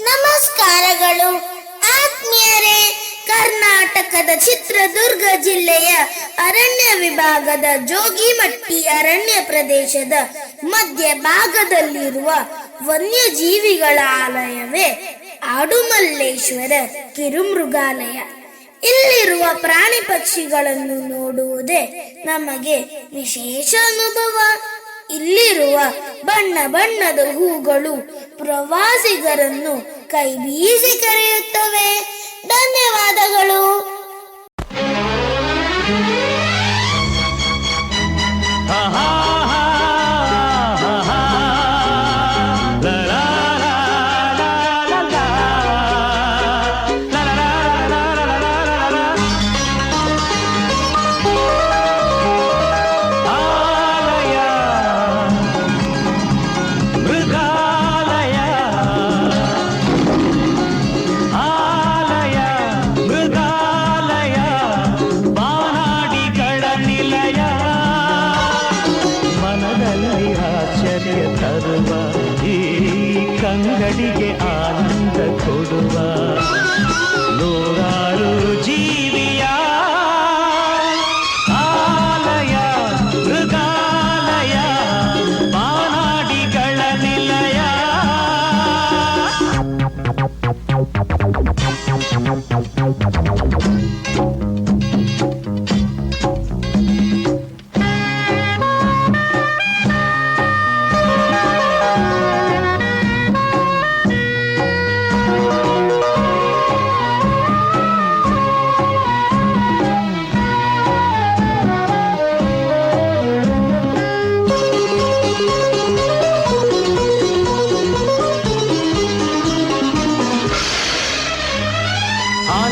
ನಮಸ್ಕಾರಗಳು. ಆತ್ಮೀಯರೇ, ಕರ್ನಾಟಕದ ಚಿತ್ರದುರ್ಗ ಜಿಲ್ಲೆಯ ಅರಣ್ಯ ವಿಭಾಗದ ಜೋಗಿಮಟ್ಟಿ ಅರಣ್ಯ ಪ್ರದೇಶದ ಮಧ್ಯ ಭಾಗದಲ್ಲಿರುವ ವನ್ಯಜೀವಿಗಳ ಆಲಯವೇ ಆಡುಮಲ್ಲೇಶ್ವರ ಕಿರುಮೃಗಾಲಯ. ಇಲ್ಲಿರುವ ಪ್ರಾಣಿ ಪಕ್ಷಿಗಳನ್ನು ನೋಡುವುದೇ ನಮಗೆ ವಿಶೇಷ ಅನುಭವ. ಇಲ್ಲಿರುವ ಬಣ್ಣ ಬಣ್ಣದ ಹೂಗಳು ಪ್ರವಾಸಿಗರನ್ನು ಕೈ ಬೀಸಿ ಕರೆಯುತ್ತವೆ. ಕಂಗಡಿಗೆ ಆನಂದ ಕೊಡುವ.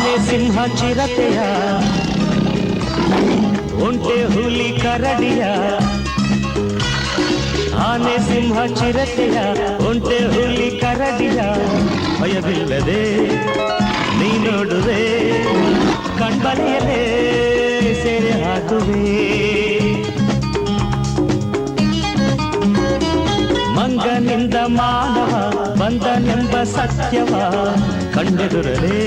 ಆನೆ ಸಿಂಹ ಚಿರತೆಯ, ಒಂಟೆ ಹುಲಿ ಕರಡಿಯ, ಆನೆ ಸಿಂಹ ಚಿರತೆಯ, ಒಂಟೆ ಹುಲಿ ಕರಡಿಯ. ಭಯವಿಲ್ಲದೆ ನೀ ನೋಡುವೆ ಕಣ್ಬಲೆಯಲೇ ಸೇರೆ ಹಾಕುವೆ. ಮಂಗನಿಂದ ಮಾನವ, ಬಂದನೆಂಬ ಸತ್ಯವ, ಕಂಡೆದುರಲೇ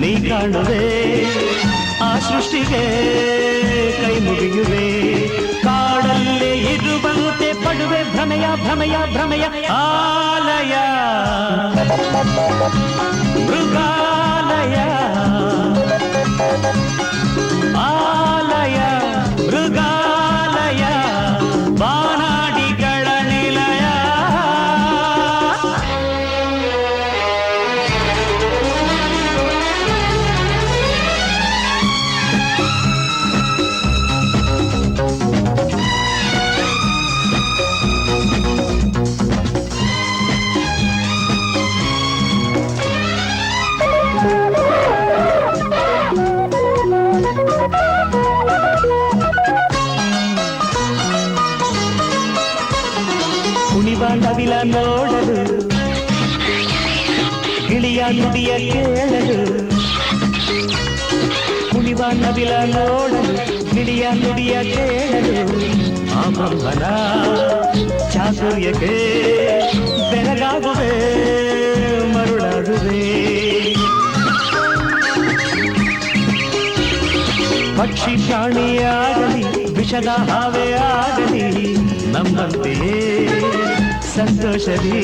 ನೀ ಕಾಣುವೆ ಆ ಸೃಷ್ಟಿಗೆ ಕೈ ಮುಗಿಯುವೆ ಕಾಡಲ್ಲೇ ಇರುವಂತೆ ಪಡುವೆ ಭ್ರಮೆಯ ಭ್ರಮೆಯ ಭ್ರಮೆಯ ಆಲಯ ಮೃಗಾಲಯ ಆಲಯ ನುಡಿಯ ಕೇಳಲು ಕುಣಿವ ನವಿಲ ನೋಡಲು ಗಿಳಿಯ ನುಡಿಯ ಕೇಳಲು ಆ ಬ್ರಹ್ಮನ ಚಾತುರ್ಯಕ್ಕೆ ಬೆರಗಾಗುವೆ ಮರುಳಾಗುವೆ ಪಕ್ಷಿ ಪ್ರಾಣಿಯಾಗಲಿ ವಿಷದ ಹಾವೇ ಆಗಲಿ ನಮ್ಮಂತೆಯೇ ಸಂತೋಷದಿ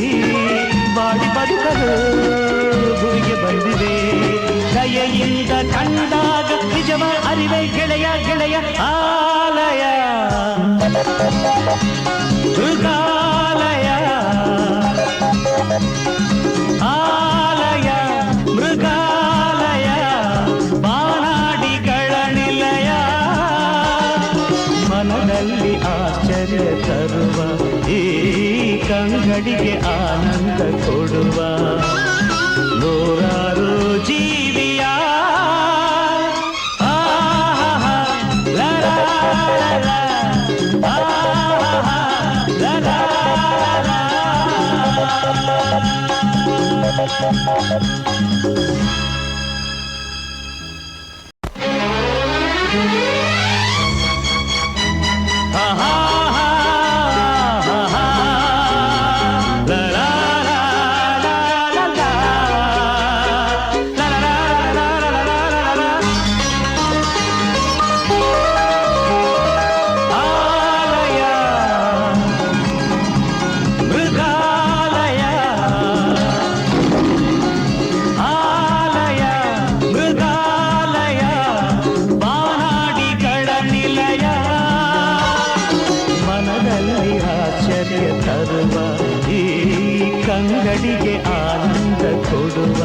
ಬಾಡಿ ಬದುಕಲು ಕಂಡಾಗ ನಿಜವ ಅರಿವೆ ಗೆಳೆಯ ಗೆಳೆಯ ಆಲಯ ಮೃಗಾಲಯ ಆಲಯ ಮೃಗಾಲಯ ಬಾನಾಡಿಗಳ ನಿಲಯ ಮನದಲ್ಲಿ ಆಶ್ಚರ್ಯ ತರುವ ಈ ಕಂಗಡಿಗೆ ಆನಂದ ಕೊಡುವ ನೂರಾರು ತರುವ ಈ ಕಂಗಡಿಗೆ ಆನಂದ ಕೊಡುವ.